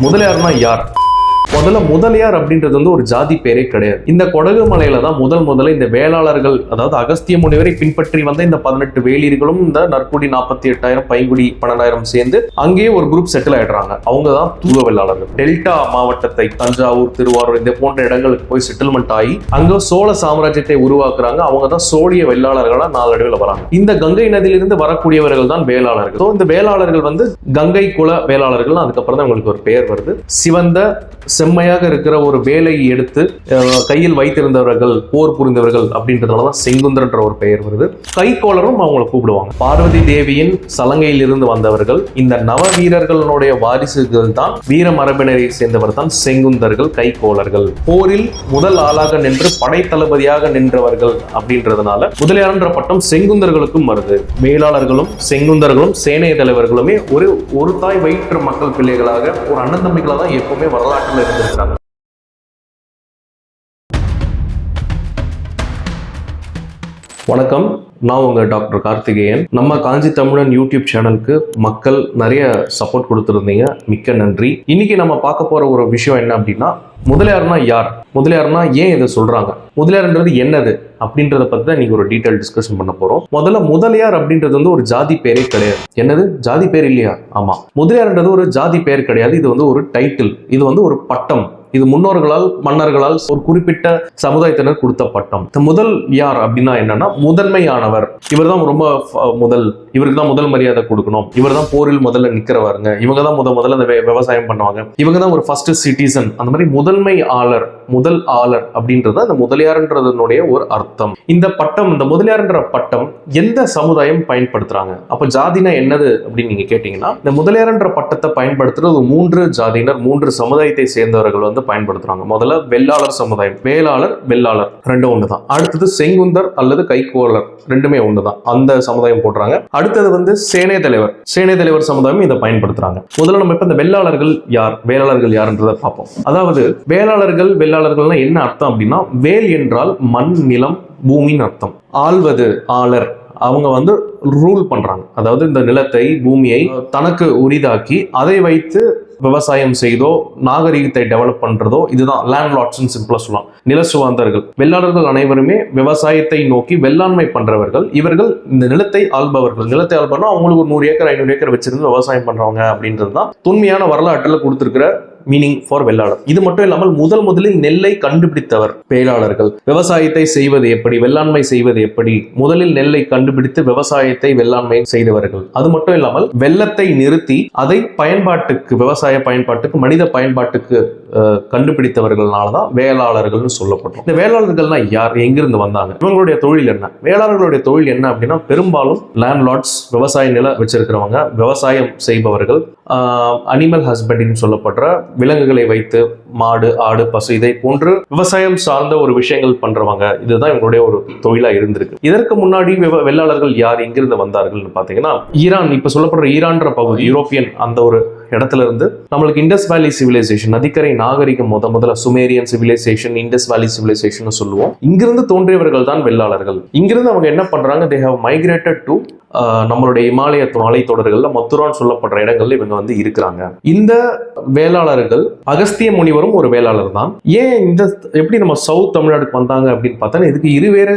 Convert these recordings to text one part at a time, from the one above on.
முதலியார்னா யார்? முதல்ல முதலியார் அப்படின்றது வந்து ஒரு ஜாதி பேரே கிடையாது. இந்த கொடகு மலையில தான் முதல் முதல்ல இந்த வேளாளர்கள் அதாவது அகஸ்திய முனிவரை பின்பற்றி வந்த இந்த பதினெட்டு வேலியர்களும் இந்த நற்குடி நாற்பத்தி எட்டாயிரம் பைங்குடி பன்னெண்டாயிரம் சேர்ந்து அங்கேயே ஒரு குரூப் செட்டில் ஆயிடுறாங்க. அவங்க தான் தூர வேளாளர்கள். டெல்டா மாவட்டத்தை தஞ்சாவூர் திருவாரூர் இந்த போன்ற இடங்களுக்கு போய் செட்டில்மெண்ட் ஆகி அங்க சோழ சாம்ராஜ்யத்தை உருவாக்குறாங்க. அவங்க தான் சோழிய வெள்ளாளர்களா நாளடைவில் வராங்க. இந்த கங்கை நதியிலிருந்து வரக்கூடியவர்கள் தான் வேளாளர்கள். இந்த வேளாளர்கள் வந்து கங்கை குல வேளாளர்கள் அதுக்கப்புறம் தான் உங்களுக்கு ஒரு பெயர் வருது. சிவந்த செம்மையாக இருக்கிற ஒரு வேலையை எடுத்து கையில் வைத்திருந்தவர்கள் போர் புரிந்தவர்கள் அப்படின்றதுனால தான் செங்குந்தர்ன்ற ஒரு பெயர் வருது. கைக்கோளரும் அவங்களை கூப்பிடுவாங்க. பார்வதி தேவியின் சலங்கையில் இருந்து வந்தவர்கள் இந்த நவ வீரர்களுடைய வாரிசுகள் தான் வீர மரபினரை சேர்ந்தவர் தான் செங்குந்தர்கள் கைக்கோளர்கள். போரில் முதல் ஆளாக நின்று படை தளபதியாக நின்றவர்கள் அப்படின்றதுனால முதலியார்ன்ற பட்டம் செங்குந்தர்களுக்கும் வருது. மேலாளர்களும் செங்குந்தர்களும் சேனைய தலைவர்களுமே ஒரு ஒரு தாய் வயிற்று மக்கள் பிள்ளைகளாக ஒரு அண்ணன் தம்பிகளாக தான் எப்பவுமே வரலாற்றில் இருந்திருக்காங்க வணக்கம். நான் உங்க டாக்டர் கார்த்திகேயன். நம்ம காஞ்சி தமிழன் யூடியூப் சேனலுக்கு மக்கள் நிறைய சப்போர்ட் கொடுத்துருந்தீங்க. மிக்க நன்றி. இன்னைக்கு நம்ம பார்க்க போற ஒரு விஷயம் என்ன அப்படின்னா முதலியார்னா யார்? முதலியார்னா ஏன் இதை சொல்றாங்க? முதலியார்ன்றது என்னது? அப்படின்றத பத்தி தான் இன்னைக்கு ஒரு டீட்டெயில் டிஸ்கஷன் பண்ண போறோம். முதல்ல முதலியார் அப்படின்றது வந்து ஒரு ஜாதி பேரே கிடையாது. என்னது? ஜாதி பேர் இல்லையா? ஆமா. முதலியார்ன்றது ஒரு ஜாதி பேர் கிடையாது. இது வந்து ஒரு டைட்டில் இது வந்து ஒரு பட்டம். இது முன்னோர்களால் மன்னர்களால் ஒரு குறிப்பிட்ட சமுதாயத்தினர் கொடுத்த பட்டம் இந்த முதல் யார் அப்படின்னா என்னன்னா முதன்மையானவர். இவர் தான் ரொம்ப ஃப- முதல். இவருக்கு தான் முதல் மரியாதை கொடுக்கணும். இவர் தான் போரில் முதல்ல நிக்கிறவருங்க. இவங்க தான் முத முதல்ல அந்த விவசாயம் பண்ணுவாங்க. இவங்க தான் ஒரு ஃபர்ஸ்ட் சிட்டிசன் அந்த மாதிரி முதன்மை ஆளர் முதல் ஆளர் அப்படின்றது அந்த முதலியார்ன்றதனுடைய ஒரு அர்த்தம். இந்த பட்டம் இந்த முதலியார்ன்ற பட்டம் எந்த சமுதாயம் பயன்படுத்துறாங்க? அப்ப ஜாதினா என்னது அப்படின்னு நீங்க கேட்டீங்கன்னா இந்த முதலியார்ன்ற பட்டத்தை பயன்படுத்துறது மூன்று ஜாதியினர் மூன்று சமுதாயத்தை சேர்ந்தவர்கள் வந்து பயன்படுத்துறாங்க. முதல்ல வெள்ளாளர் சமுதாயம் வேளாளர் வெள்ளாளர் ரெண்டும் ஒண்ணுதான். அடுத்தது செங்குந்தர் அல்லது கைக்கோளர் ரெண்டுமே ஒண்ணுதான். அந்த சமுதாயம் போடுறாங்க. அடுத்தது வந்து சேனை தலைவர் சேனை தலைவர் சமுதாயம் இதை பயன்படுத்துறாங்க. முதல்ல நம்ம இப்ப இந்த வெள்ளாளர்கள் யார் வேளாளர்கள் யாருன்றதை பார்ப்போம். அதாவது வேளாளர்கள் வெள்ளாளர்கள்னா என்ன அர்த்தம் அப்படின்னா வேல் என்றால் மண் நிலம் பூமின்னு அர்த்தம். ஆள்வது ஆளர். அவங்க வந்து ரூல் பண்றாங்க. அதாவது இந்த நிலத்தை பூமியை தனக்கு உரிதாக்கி அதை வைத்து விவசாயம் செய்தோ நாகரீகத்தை டெவலப் பண்றதோ இதுதான் லேண்ட் லாட்ஸ்ன்னு சிம்பிளா சொல்லலாம். நிலசுவாந்தர்கள் வெள்ளாளர்கள் அனைவருமே விவசாயத்தை நோக்கி வெள்ளாண்மை பண்றவர்கள். இவர்கள் இந்த நிலத்தை ஆள்பவர்கள். நிலத்தை ஆள்பனா அவங்களுக்கு ஒரு நூறு ஏக்கர் ஐநூறு ஏக்கர் வச்சிருந்து விவசாயம் பண்றவங்க அப்படின்றது தான் தொன்மையான வரலாற்றில் கொடுத்துருக்கிற மீனிங் ஃபார் வெள்ளாளர். இது மட்டும் இல்லாமல் முதல் முதலில் நெல்லை கண்டுபிடித்தவர் வேளாளர்கள். விவசாயத்தை செய்வது எப்படி வெள்ளாண்மை செய்வது எப்படி முதலில் நெல்லை கண்டுபிடித்து விவசாயத்தை வெள்ளாண்மை செய்தவர்கள். அது மட்டும் இல்லாமல் வெள்ளத்தை நிறுத்தி அதை பயன்பாட்டுக்கு விவசாய பயன்பாட்டுக்கு மனித பயன்பாட்டுக்கு அஹ், கண்டுபிடித்தவர்கள்னால தான் வேளாளர்கள்னு சொல்லப்படும் இந்த வேளாளர்கள்னா யார் எங்கிருந்து வந்தாங்க இவங்களுடைய தொழில் என்ன? வேளாளர்களுடைய தொழில் என்ன அப்படின்னா பெரும்பாலும் லேண்ட் லாட்ஸ் விவசாய நிலம் வச்சிருக்கிறவங்க விவசாயம் செய்பவர்கள் அனிமல் ஹஸ்பண்டிங் சொல்லப்படுற விலங்குகளை வைத்து மாடு ஆடு பசு இதை போன்று விவசாயம் சார்ந்த ஒரு விஷயங்கள் பண்றவங்க. இதுதான் இவங்களுடைய ஒரு தொழிலா இருந்திருக்கு. இதற்கு முன்னாடி விவ வெள்ளாளர்கள் யார் எங்கிருந்து வந்தார்கள்னு பாத்தீங்கன்னா ஈரான் இப்ப சொல்லப்படுற ஈரான்ற பகுதி யூரோப்பியன் அந்த ஒரு இடத்துல இருந்து நம்மளுக்கு இண்டஸ் வேலி சிவிலைசேஷன் நதிக்கரை நாகரிகம் முத முதல்ல Sumerian civilization Indus valley civilization சொல்லுவோம். இங்கிருந்து தோன்றியவர்கள் தான் வெள்ளாளர்கள். இங்கிருந்து அவங்க என்ன பண்றாங்க தே ஹவ் மைக்ரேட்டட் டு நம்மளுடைய இமாலய மலைத்தொடர்கள்ல மத்துரான் சொல்லப்படுற இடங்கள்ல இவங்க வந்து இருக்கிறாங்க. இந்த வேளாளர்கள் அகஸ்திய முனிவரும் ஒரு வேளாளர் தான். ஏன் இந்த எப்படி நம்ம சவுத் தமிழ்நாடுக்கு வந்தாங்க அப்படின்னு பார்த்தா இதுக்கு இருவேறு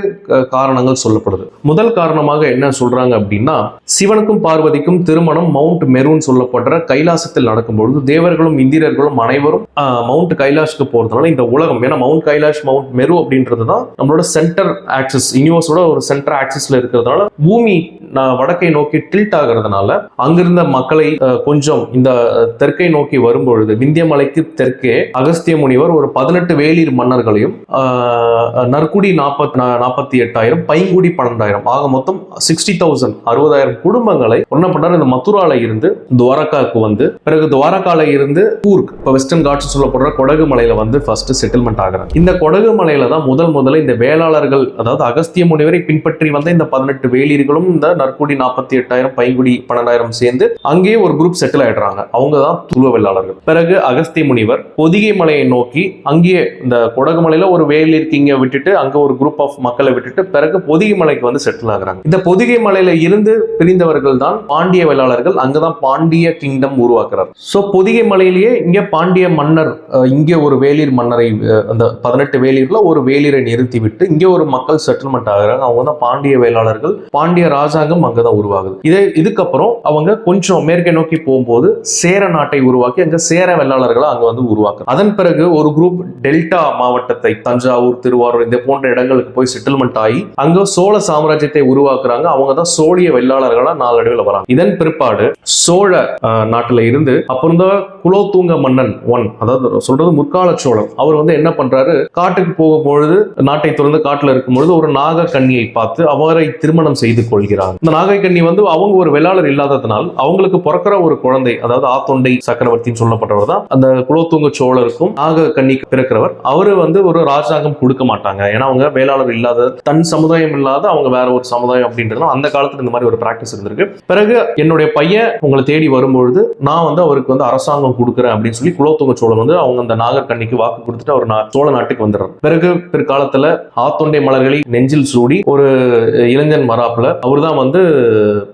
காரணங்கள் சொல்லப்படுது. முதல் காரணமாக என்ன சொல்றாங்க அப்படின்னா சிவனுக்கும் பார்வதிக்கும் திருமணம் மவுண்ட் மெரூன் சொல்லப்படுற கைலாசத்தில் நடக்கும்பொழுது தேவர்களும் இந்திரர்களும் அனைவரும் மவுண்ட் கைலாஷ்க்கு போறதுனால இந்த உலகம் ஏன்னா மவுண்ட் கைலாஷ் மவுண்ட் மெரு அப்படின்றது தான் நம்மளோட சென்டர் ஆக்சிஸ் யூனிவர்ஸோட ஒரு சென்டர் ஆக்சஸ்ல இருக்கிறதுனால பூமி நான் வடக்கை நோக்கி டில்ட் ஆகிறதுனால அங்கிருந்த மக்களை கொஞ்சம் இந்த தெற்கை நோக்கி வரும்பொழுது விந்திய மலைக்கு தெற்கே அகஸ்திய முனிவர் ஒரு பதினெட்டு வேலிர் மன்னர்களையும் நற்குடி நாற்பத்தி நாற்பத்தி எட்டாயிரம் பைங்குடி பன்னெண்டாயிரம் ஆக மொத்தம் சிக்ஸ்டி தௌசண்ட் அறுபதாயிரம் குடும்பங்களை என்ன பண்ணார் இந்த மதுரால இருந்து துவாரகாவுக்கு வந்து பிறகு துவாரகால இருந்து கூர்க் இப்போ வெஸ்டர்ன் காட்ஸ் சொல்லப்படுற கொடகு மலையில வந்து ஃபர்ஸ்ட் செட்டில்மெண்ட் ஆகிறாங்க. இந்த கொடகு மலையில தான் முதல் முதல்ல இந்த வேளாளர்கள் அதாவது அகஸ்திய முனிவரை பின்பற்றி வந்த இந்த பதினெட்டு வேலிர்களும் இந்த நற்குடி நற்குடி நாற்பத்தி எட்டாயிரம் பைங்குடி பன்னெண்டாயிரம் சேர்ந்து அங்கேயே ஒரு குரூப் செட்டில் ஆயிடுறாங்க. அவங்க தான் துருவ வெள்ளாளர்கள். பிறகு அகஸ்திய முனிவர் பொதிகை மலையை நோக்கி அங்கேயே இந்த கொடகுமலையில ஒரு வேலிர் இருக்கீங்க விட்டுட்டு அங்க ஒரு குரூப் ஆஃப் மக்களை விட்டுட்டு பிறகு பொதிகை மலைக்கு வந்து செட்டில் ஆகுறாங்க. இந்த பொதிகை மலையில இருந்து பிரிந்தவர்கள் தான் பாண்டிய வெள்ளாளர்கள். அங்கதான் பாண்டிய கிங்டம் உருவாக்குறார். ஸோ பொதிகை மலையிலேயே இங்க பாண்டிய மன்னர் இங்கே ஒரு வேலிர் மன்னரை அந்த பதினெட்டு வேலிர்ல ஒரு வேலிரை நிறுத்தி விட்டு இங்கே ஒரு மக்கள் செட்டில்மெண்ட் ஆகுறாங்க. அவங்க தான் பாண்டிய வேளாளர்கள் பாண்டிய ராஜா ராஜாங்கம் அங்கதான் உருவாகுது. இதே இதுக்கப்புறம் அவங்க கொஞ்சம் மேற்கே நோக்கி போகும்போது சேர நாட்டை உருவாக்கி அங்க சேர வெள்ளாளர்களை அங்க வந்து உருவாக்கு அதன் பிறகு ஒரு குரூப் டெல்டா மாவட்டத்தை தஞ்சாவூர் திருவாரூர் இந்த போன்ற இடங்களுக்கு போய் செட்டில்மெண்ட் ஆகி அங்க சோழ சாம்ராஜ்யத்தை உருவாக்குறாங்க. அவங்க தான் சோழிய வெள்ளாளர்களா நாளடைவில் வராங்க. இதன் பிற்பாடு சோழ அஹ், நாட்டுல இருந்து அப்புறம் இருந்த குலோத்துங்க மன்னன் ஒன் அதாவது சொல்றது முற்கால சோழன் அவர் வந்து என்ன பண்றாரு? காட்டுக்கு போகும் பொழுது நாட்டை தொடர்ந்து காட்டுல இருக்கும் பொழுது ஒரு நாக கன்னியை பார்த்து அவரை திருமணம் செய்து கொள்கிறார் இந்த நாகை வந்து அவங்க ஒரு வெள்ளாளர் இல்லாததுனால் அவங்களுக்கு பிறக்கிற ஒரு குழந்தை அதாவது ஆத்தொண்டை சக்கரவர்த்தின்னு சொல்லப்பட்டவர் தான். அந்த குலோத்துங்க சோழருக்கும் நாக கண்ணிக்கு பிறக்கிறவர். அவரு வந்து ஒரு ராஜாங்கம் கொடுக்க மாட்டாங்க. ஏன்னா அவங்க வேளாளர் இல்லாத தன் சமுதாயம் இல்லாத அவங்க வேற ஒரு சமுதாயம் அப்படின்றதுனால அந்த காலத்துல இந்த மாதிரி ஒரு பிராக்டிஸ் இருந்திருக்கு. பிறகு என்னுடைய பையன் உங்களை தேடி வரும்பொழுது நான் வந்து அவருக்கு வந்து அரசாங்கம் கொடுக்குறேன் அப்படின்னு சொல்லி குலோத்துங்க சோழன் வந்து அவங்க அந்த நாகர்கண்ணிக்கு வாக்கு கொடுத்துட்டு அவர் நா- சோழ நாட்டுக்கு வந்துடுறார். பிறகு பிற்காலத்துல ஆத்தொண்டை மலர்களை நெஞ்சில் சூடி ஒரு இளைஞன் மராப்புல அவர்தான் வந்து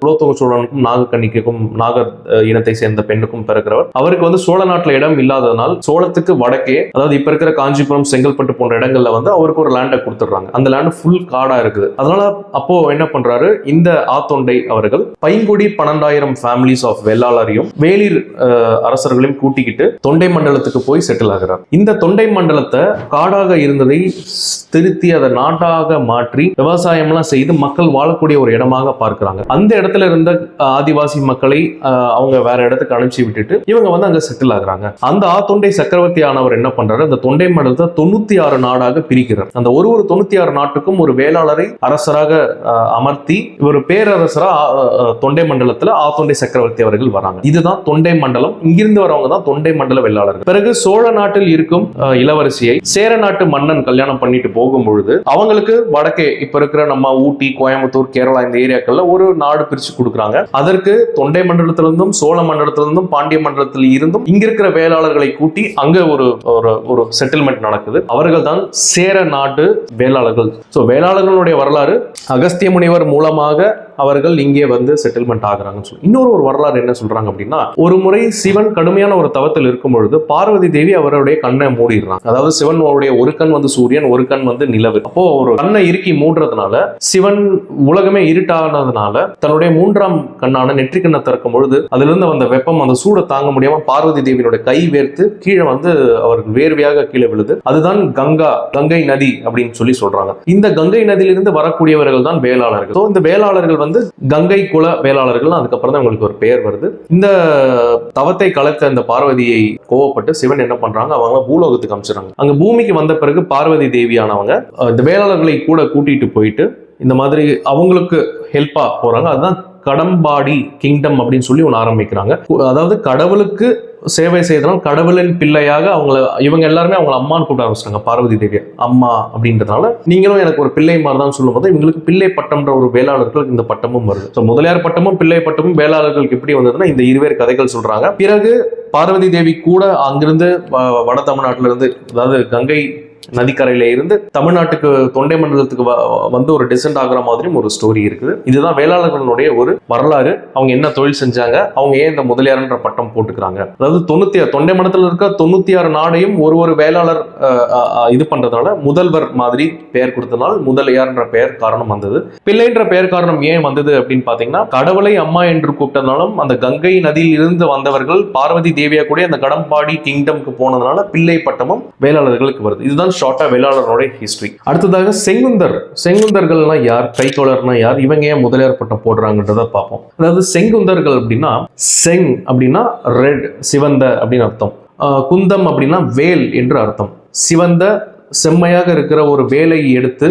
குலோத்துங்க சோழனுக்கும் நாகக்கண்ணிக்கும் நாகர் இனத்தை சேர்ந்த பெண்ணுக்கும் பிறக்கிறவர். அவருக்கு வந்து சோழ நாட்டில் இடம் இல்லாததனால் சோழத்துக்கு வடக்கே அதாவது இப்ப இருக்கிற காஞ்சிபுரம் செங்கல்பட்டு போன்ற இடங்கள்ல வந்து அவருக்கு ஒரு லேண்டை கொடுத்துட்றாங்க. அந்த லேண்ட் ஃபுல் காடா இருக்குது. அதனால அப்போ என்ன பண்றாரு? இந்த ஆத்தொண்டை அவர்கள் பைங்குடி பன்னெண்டாயிரம் ஃபேமிலிஸ் ஆஃப் வெள்ளாளரையும் வேலிர் அரசர்களையும் கூட்டிக்கிட்டு தொண்டை மண்டலத்துக்கு போய் செட்டில் ஆகிறார். இந்த தொண்டை மண்டலத்தை காடாக இருந்ததை திருத்தி அதை நாட்டாக மாற்றி விவசாயம்லாம் செய்து மக்கள் வாழக்கூடிய ஒரு இடமாக பார்க்கிறாங்க அந்த இடத்துல இருந்த ஆதிவாசி மக்களை அவங்க வேற இடத்துக்கு அனுப்பிச்சு விட்டுட்டு இவங்க வந்து அங்க செட்டில் ஆகுறாங்க. அந்த ஆத்தொண்டை சக்கரவர்த்தி ஆனவர் என்ன பண்றாரு? அந்த தொண்டை மண்டலத்தை தொண்ணூத்தி ஆறு நாடாக பிரிக்கிறார். அந்த ஒரு ஒரு தொண்ணூத்தி ஆறு நாட்டுக்கும் ஒரு வேளாளரை அரசராக அமர்த்தி ஒரு பேரரசரா தொண்டை மண்டலத்துல ஆத்தொண்டை சக்கரவர்த்தி அவர்கள் வராங்க. இதுதான் தொண்டை மண்டலம். இங்கிருந்து வரவங்க தான் தொண்டை மண்டல வெள்ளாளர்கள் பிறகு சோழ நாட்டில் இருக்கும் இளவரசியை சேர நாட்டு மன்னன் கல்யாணம் பண்ணிட்டு போகும் பொழுது அவங்களுக்கு வடக்கே இப்ப இருக்கிற நம்ம ஊட்டி கோயம்புத்தூர் கேரளா இந்த ஏரியாக்கள்ல ஒரு நாடு பிரிச்சு கொடுக்குறாங்க. அதற்கு தொண்டை மண்டலத்திலிருந்தும் சோழ மண்டலத்திலிருந்தும் பாண்டிய மண்டலத்தில் இருந்தும் இங்க இருக்கிற வேளாளர்களை கூட்டி அங்க ஒரு ஒரு ஒரு செட்டில்மெண்ட் நடக்குது. அவர்கள் தான் சேர நாட்டு வேளாளர்கள். ஸோ வேளாளர்களுடைய வரலாறு அகஸ்திய முனிவர் மூலமாக அவர்கள் இங்கே வந்து செட்டில்மெண்ட் ஆகுறாங்கன்னு சொல்லி. இன்னொரு ஒரு வரலாறு என்ன சொல்றாங்க அப்படின்னா ஒரு முறை சிவன் கடுமையான ஒரு தவத்தில் இருக்கும் பொழுது பார்வதி தேவி அவருடைய கண்ணை மூடிடுறாங்க. அதாவது சிவன் அவருடைய ஒரு கண் வந்து சூரியன் ஒரு கண் வந்து நிலவு. அப்போ ஒரு கண்ணை இறுக்கி மூடுறதுனால சிவன் உலகமே இருட்டானதுனால தன்னுடைய மூன்றாம் கண்ணான நெற்றி கண்ணை திறக்கும் பொழுது அதிலிருந்து வந்த வெப்பம் அந்த சூடை தாங்க முடியாம பார்வதி தேவியினுடைய கை வேர்த்து கீழே வந்து அவர்கள் வேர்வையாக கீழே விழுது. அதுதான் கங்கா கங்கை நதி அப்படின்னு சொல்லி சொல்றாங்க. இந்த கங்கை நதியிலிருந்து வரக்கூடியவர்கள் தான் வேளாளர்கள் இந்த வேளாளர்கள் வந்து வந்து கங்கை குல வேளாளர்கள் அதுக்கப்புறம் தான் அவங்களுக்கு ஒரு பெயர் வருது. இந்த தவத்தை கலைத்த இந்த பார்வதியை கோவப்பட்டு சிவன் என்ன பண்றாங்க? அவங்க பூலோகத்துக்கு அமிச்சிடுறாங்க. அங்க பூமிக்கு வந்த பிறகு பார்வதி தேவியானவங்க இந்த வேளாளர்களை கூட கூட்டிட்டு போயிட்டு இந்த மாதிரி அவங்களுக்கு ஹெல்ப்பா போறாங்க. அதுதான் கடம்பாடி கிங்டம் அப்படின்னு சொல்லி ஒன்று ஆரம்பிக்கிறாங்க. அதாவது கடவுளுக்கு சேவை செய்தனால் கடவுளின் பிள்ளையாக அவங்கள இவங்க எல்லாருமே அவங்கள அம்மான்னு கூப்பிட ஆரம்பிச்சிட்டாங்க பார்வதி தேவி அம்மா அப்படின்றதுனால. நீங்களும் எனக்கு ஒரு பிள்ளை மாதிரி தான் சொல்லும்போது இவங்களுக்கு பிள்ளை பட்டம்ன்ற ஒரு வேளாளர்களுக்கு இந்த பட்டமும் வருது. ஸோ முதலியார் பட்டமும் பிள்ளை பட்டமும் வேளாளர்களுக்கு எப்படி வந்ததுன்னா இந்த இருவேறு கதைகள் சொல்றாங்க. பிறகு பார்வதி தேவி கூட அங்கிருந்து வ- வட தமிழ்நாட்டிலிருந்து அதாவது கங்கை நதிக்கரையில இருந்து தமிழ்நாட்டுக்கு தொண்டை மண்டலத்துக்கு வ- வந்து ஒரு டிசென்ட் ஆகுற மாதிரியும் ஒரு ஸ்டோரி இருக்குது. இதுதான் வேளாளர்களுடைய ஒரு வரலாறு. அவங்க என்ன தொழில் செஞ்சாங்க? அவங்க ஏன் இந்த முதலியார்ன்ற பட்டம் போட்டுக்கிறாங்க? அதாவது தொண்ணூத்தி ஆறு தொண்டை மண்டலத்தில் இருக்க தொண்ணூத்தி ஆறு நாடையும் ஒரு ஒரு வேளாளர் இது பண்றதுனால முதல்வர் மாதிரி பெயர் கொடுத்தனால முதலியார்ன்ற பெயர் காரணம் வந்தது. பிள்ளைன்ற பெயர் காரணம் ஏன் வந்தது அப்படின்னு பாத்தீங்கன்னா கடவுளை அம்மா என்று கூப்பிட்டதுனாலும் அந்த கங்கை நதியில் இருந்து வந்தவர்கள் பார்வதி தேவியா கூட அந்த கடம்பாடி கிங்டம்க்கு போனதுனால பிள்ளை பட்டமும் வேளாளர்களுக்கு வருது. இதுதான் ஷார்ட்டாக வேளாளர்களுடைய ஹிஸ்ட்ரி அடுத்ததாக செங்குந்தர். செங்குந்தர்கள்னா யார்? கைத்தோழர்னா யார்? இவங்க ஏன் முதலியார் பட்டம் போடுறாங்கன்றத பார்ப்போம். அதாவது செங்குந்தர்கள் அப்படின்னா செங் அப்படின்னா ரெட் சிவந்த அப்படின்னு அர்த்தம். குந்தம் அப்படின்னா வேல் என்று அர்த்தம். சிவந்த செம்மையாக இருக்கிற ஒரு வேலை எடுத்து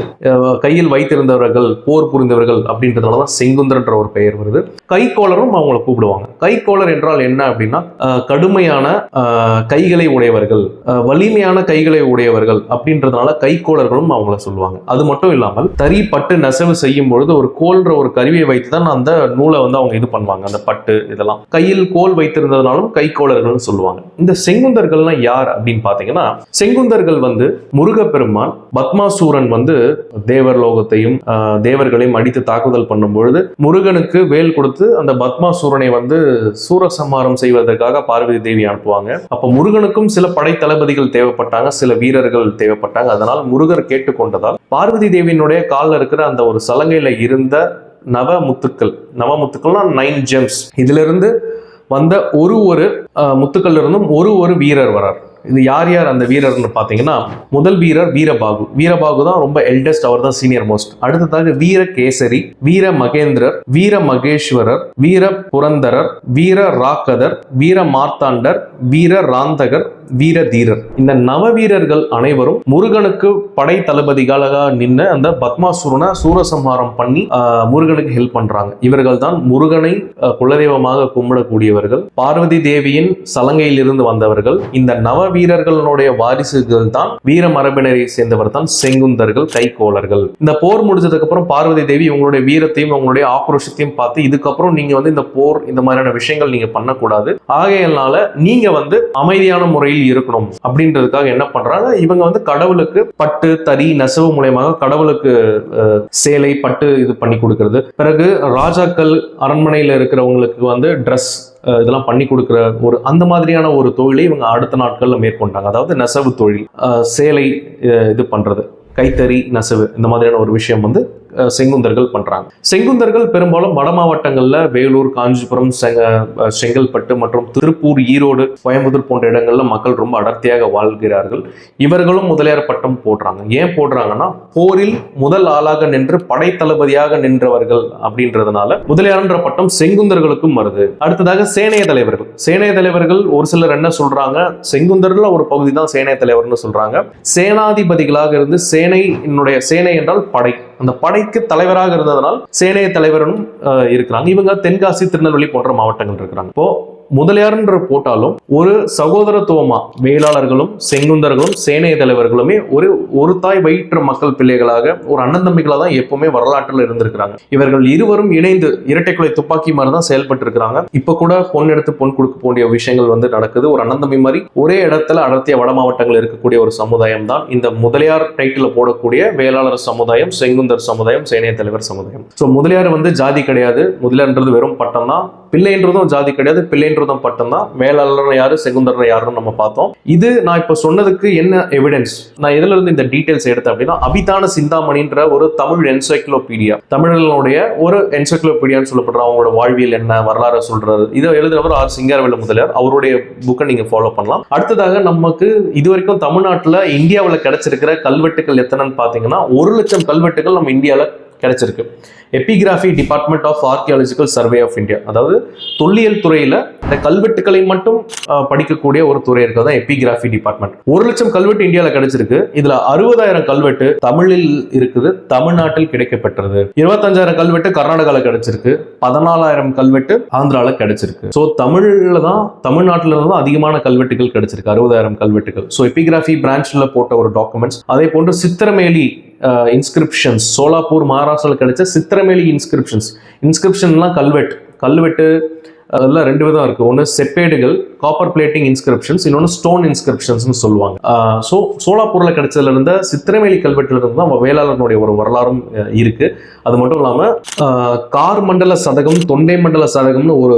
கையில் வைத்திருந்தவர்கள் போர் புரிந்தவர்கள் அப்படின்றதுனால தான் செங்குந்தர்ன்ற ஒரு பெயர் வருது. கைக்கோளரும் அவங்கள கூப்பிடுவாங்க. கைக்கோளர் என்றால் என்ன அப்படின்னா கடுமையான கைகளை உடையவர்கள் வலிமையான கைகளை உடையவர்கள் அப்படின்றதுனால கைக்கோளர்களும் அவங்கள சொல்லுவாங்க. அது மட்டும் இல்லாமல் தறி பட்டு நெசவு செய்யும் பொழுது ஒரு கோல்ன்ற ஒரு கருவியை வைத்து தான் அந்த நூலை வந்து அவங்க இது பண்ணுவாங்க. அந்த பட்டு இதெல்லாம். கையில் கோல் வைத்திருந்ததுனாலும் கைக்கோளர்கள்னு சொல்லுவாங்க. இந்த செங்குந்தர்கள்லாம் யார் அப்படின்னு பார்த்தீங்கன்னா செங்குந்தர்கள் வந்து முரு முருகப்பெருமான் பத்மாசூரன் வந்து தேவர் லோகத்தையும் ஆஹ், தேவர்களையும் அடித்து தாக்குதல் பண்ணும் பொழுது முருகனுக்கு வேல் கொடுத்து அந்த பத்மாசூரனை வந்து சூரசம்ஹாரம் செய்வதற்காக பார்வதி தேவி அனுப்புவாங்க. அப்ப முருகனுக்கும் சில படை தளபதிகள் தேவைப்பட்டாங்க சில வீரர்கள் தேவைப்பட்டாங்க. அதனால் முருகர் கேட்டுக்கொண்டதால் பார்வதி தேவியினுடைய காலில் இருக்கிற அந்த ஒரு சலங்கையில இருந்த நவ முத்துக்கள் நவ முத்துக்கள்னா நைன் ஜெம்ஸ் இதுல இருந்து வந்த ஒரு ஒரு முத்துக்கள்ல இருந்தும் ஒரு ஒரு வீரர் வரார். இது யார் யார் அந்த வீரர்னு பார்த்தீங்கன்னா முதல் வீரர் வீரபாகு. வீரபாகு தான் ரொம்ப எல்டஸ்ட் அவர் தான் சீனியர் மோஸ்ட் அடுத்ததாக வீர கேசரி வீர மகேந்திரர் வீர மகேஸ்வரர் வீர புரந்தரர் வீர ராக்கதர் வீர மார்த்தாண்டர் வீர ராந்தகர் வீர தீரர் இந்த நவ வீரர்கள் அனைவரும் முருகனுக்கு படை தளபதிகளாக நின்று அந்த பத்மாசுரனை சூரசம்ஹாரம் பண்ணி முருகனுக்கு ஹெல்ப் பண்றாங்க. இவர்கள் தான் முருகனை குலதெய்வமாக கும்பிடக்கூடியவர்கள். பார்வதி தேவியின் சலங்கையிலிருந்து வந்தவர்கள். இந்த நவ வீரர்களுடைய வாரிசுகள் தான் வீர மரபினரை சேர்ந்தவர் தான் செங்குந்தர்கள் கைகோளர்கள் இந்த போர் முடிஞ்சதுக்கு அப்புறம் பார்வதி தேவி உங்களுடைய வீரத்தையும் உங்களுடைய ஆக்ரோஷத்தையும் பார்த்து இதுக்கப்புறம் நீங்க வந்து இந்த போர் இந்த மாதிரியான விஷயங்கள் நீங்க பண்ணக்கூடாது. ஆகையினால நீங்க வந்து அமைதியான முறையில் இருக்கணும் அப்படின்றதுக்காக என்ன பண்றாங்க? இவங்க வந்து கடவுளுக்கு பட்டு தறி நெசவு மூலயமாக கடவுளுக்கு சேலை பட்டு இது பண்ணி கொடுக்கறது. பிறகு ராஜாக்கள் அரண்மனையில் இருக்கிறவங்களுக்கு வந்து ட்ரெஸ் இதெல்லாம் பண்ணி கொடுக்குற ஒரு அந்த மாதிரியான ஒரு தொழிலை இவங்க அடுத்த நாட்களில் மேற்கொண்டாங்க. அதாவது நெசவு தொழில் சேலை இது பண்றது. கைத்தறி நெசவு இந்த மாதிரியான ஒரு விஷயம் வந்து செங்குந்தர்கள் பண்ணுறாங்க செங்குந்தர்கள் பெரும்பாலும் வட மாவட்டங்களில் வேலூர் காஞ்சிபுரம் செங்க- செங்கல்பட்டு மற்றும் திருப்பூர் ஈரோடு கோயம்புத்தூர் போன்ற இடங்களில் மக்கள் ரொம்ப அடர்த்தியாக வாழ்கிறார்கள். இவர்களும் முதலியார் பட்டம் போடுறாங்க. ஏன் போடுறாங்கன்னா போரில் முதல் ஆளாக நின்று படை தளபதியாக நின்றவர்கள் அப்படின்றதுனால முதலியார்ன்ற பட்டம் செங்குந்தர்களுக்கும் வருது. அடுத்ததாக சேனைய தலைவர்கள். சேனைய தலைவர்கள் ஒரு சிலர் என்ன சொல்றாங்க? செங்குந்தர்ல ஒரு பகுதி தான் சேனைய தலைவர்னு சொல்றாங்க. சேனாதிபதிகளாக இருந்து சேனை என்னுடைய சேனை என்றால் படை. அந்த படைக்கு தலைவராக இருந்ததனால் சேனைய தலைவரும் இருக்கிறாங்க. இவங்க தென்காசி திருநெல்வேலி போன்ற மாவட்டங்கள் இருக்கிறாங்க. இப்போ முதலியார்ன்ற போட்டாலும் ஒரு சகோதரத்துவமா வேளாளர்களும் செங்குந்தர்களும் சேனைய தலைவர்களுமே ஒரு ஒரு தாய் வயிற்று மக்கள் பிள்ளைகளாக ஒரு அண்ணன் தம்பிகளாக தான் எப்பவுமே வரலாற்றில் இருந்திருக்கிறாங்க. இவர்கள் இருவரும் இணைந்து இரட்டை குலை துப்பாக்கி மாதிரி தான் செயல்பட்டு இருக்கிறாங்க இப்ப கூட பொன் எடுத்து பொன் கொடுக்க வேண்டிய விஷயங்கள் வந்து நடக்குது. ஒரு அண்ணன் தம்பி மாதிரி ஒரே இடத்துல அடர்த்திய வட மாவட்டங்கள் இருக்கக்கூடிய ஒரு சமுதாயம் தான் இந்த முதலியார் டைட்டில் போடக்கூடிய வேளாளர் சமுதாயம் செங்குந்தர் சமுதாயம் சேனைய தலைவர் சமுதாயம். ஸோ முதலியார் வந்து ஜாதி கிடையாது. முதலியார்ன்றது வெறும் பட்டம் தான். பிள்ளைன்றதும் ஜாதி கிடையாது பிள்ளைன்றதும் பட்டம் தான் வேளாளர் யாரு செகுந்தர் யாருன்னு நம்ம பார்த்தோம். இது நான் இப்ப சொன்னதுக்கு என்ன எவிடன்ஸ் நான் இதுல இருந்து இந்த டீடைல்ஸ் எடுத்தேன் அப்படின்னா அபிதான சிந்தாமணின்ற ஒரு தமிழ் என்சைக்ளோபீடியா தமிழர்களுடைய ஒரு என்சைக்ளோபீடியான்னு சொல்லப்படுற அவங்களோட வாழ்வியல் என்ன வரலாறு சொல்றது இதை எழுதுறவர் ஆர் சிங்காரவேல முதலியார். அவருடைய புக்கை நீங்க ஃபாலோ பண்ணலாம். அடுத்ததாக நமக்கு இது வரைக்கும் தமிழ்நாட்டில் இந்தியாவில் கிடைச்சிருக்கிற கல்வெட்டுகள் எத்தனைன்னு பார்த்தீங்கன்னா ஒரு லட்சம் கல்வெட்டுகள் நம்ம இந்தியாவில் கிடைச்சிருக்கு. Epigraphy department of archaeological survey of India அதாவது தொல்லியல் துறையில இந்த கல்வெட்டுகளை மட்டும் படிக்கக்கூடிய ஒரு துறை இருக்கிறது தான் எபிகிராஃபி டிபார்ட்மெண்ட் ஒரு லட்சம் கல்வெட்டு இந்தியாவில் கிடைச்சிருக்கு. இதுல அறுபதாயிரம் கல்வெட்டு தமிழில் இருக்குது தமிழ்நாட்டில் கிடைக்கப்பெற்றது. இருபத்தஞ்சாயிரம் கல்வெட்டு கர்நாடகாவில் கிடைச்சிருக்கு. பதினாலாயிரம் கல்வெட்டு ஆந்திராவில் கிடைச்சிருக்கு. ஸோ தமிழில் தான் தமிழ்நாட்டில் இருந்து தான் அதிகமான கல்வெட்டுகள் கிடைச்சிருக்கு. அறுபதாயிரம் கல்வெட்டுகள். ஸோ எபிகிராஃபி பிரான்ச்சில் போட்ட ஒரு டாக்குமெண்ட்ஸ் அதே போன்று சித்திரமேலி இன்ஸ்கிரிப்ஷன்ஸ் சோலாப்பூர் மகாராஷ்டிராவில் கிடைச்ச சித்திரமேலி இன்ஸ்கிரிப்ஷன்ஸ் இன்ஸ்கிரிப்ஷன்லாம் கல்வெட்டு. கல்வெட்டு அதெல்லாம் ரெண்டு விதம் இருக்குது ஒன்று செப்பேடுகள் காப்பர் பிளேட்டிங் இன்ஸ்கிரிப்ஷன்ஸ் இன்னொன்று ஸ்டோன் இன்ஸ்கிரிப்ஷன்ஸ்னு சொல்லுவாங்க. ஸோ சோலாப்பூரில் கிடைச்சதுல இருந்த சித்திரமேலி கல்வெட்டுல இருந்து தான் வேளாளனுடைய ஒரு வரலாறும் இருக்குது அது மட்டும் இல்லாமல் கார் மண்டல சதகம் தொண்டை மண்டல சதகம்னு ஒரு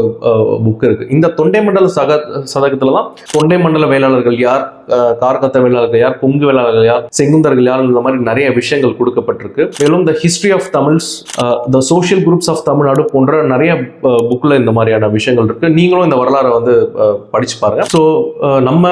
புக் இருக்குது இந்த தொண்டை மண்டல சக சதகத்தில் தான் தொண்டை மண்டல வேளாளர்கள் யார் கார்கத்த வேளாளர்கள் யார் கொங்கு வேளாளர்கள் யார் செங்குந்தர்கள் யார் இந்த மாதிரி நிறைய விஷயங்கள் கொடுக்கப்பட்டிருக்கு. மேலும் the history of Tamils the social groups of Tamil Nadu போன்ற நிறைய புக்கில் இந்த மாதிரியான விஷயங்கள் இருக்குது நீங்களும் இந்த வரலாறை வந்து படிச்சு பாருங்க. ஸோ நம்ம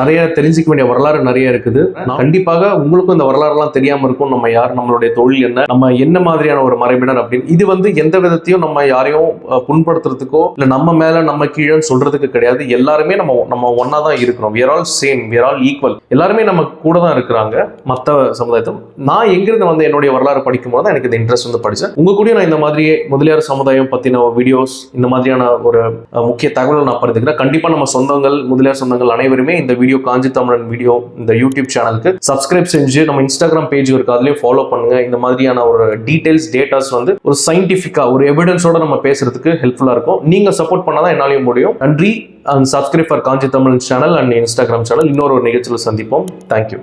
நிறைய தெரிஞ்சுக்க வேண்டிய வரலாறு நிறைய இருக்குது. கண்டிப்பாக உங்களுக்கும் இந்த வரலாறுலாம் தெரியாம இருக்கும் நம்ம யார் நம்மளுடைய தொழில் என்ன நம்ம என்ன மாதிரியான ஒரு மரபினர் அப்படின்னு இது வந்து எந்த விதத்தையும் நம்ம யாரையும் புண்படுத்துறதுக்கோ இல்ல நம்ம மேல நம்ம கீழே சொல்றதுக்கு கிடையாது. எல்லாருமே நம்ம நம்ம ஒன்னா தான் இருக்கிறோம். We are all same we are all equal எல்லாருமே நம்ம கூட தான் இருக்கிறாங்க மற்ற சமுதாயத்தும். நான் எங்கிருந்து வந்து என்னுடைய வரலாறு படிக்கும் போது தான் எனக்கு இந்த இன்ட்ரெஸ்ட் வந்து படிச்சேன். உங்க கூட நான் இந்த மாதிரி முதலியார் சமுதாயம் பத்தின வீடியோஸ் இந்த மாதிரியான ஒரு முக்கிய தகவல் நான் பகிர்ந்துக்கிறேன். கண்டிப்பா நம்ம சொந்தங்கள் முதலியார் சொந்தங்கள் அனைவருமே இந்த வீடியோ காஞ்சி தமிழன் வீடியோ இந்த யூடியூப் சேனலுக்கு சப்ஸ்கிரைப் செஞ்சு நம்ம இன்ஸ்டாகிராம் பேஜ் இருக்கு அதுலயும் ஃபாலோ பண்ணுங்க. இந்த மாதிரியான ஒரு டீடைல்ஸ் டேட்டாஸ் வந்து ஒரு சயின்டிஃபிக்கா ஒரு எவிடன்ஸோட நம்ம பேசுறதுக்கு ஹெல்ப்ஃபுல்லா இருக்கும். நீங்க சப்போர்ட் பண்ணாதான் என்னாலையும் முடியும். நன்றி and subscribe for Kanchi Tamil channel and Instagram channel இன்னொரு ஒரு நிகழ்ச்சியில் சந்திப்போம். தேங்க்யூ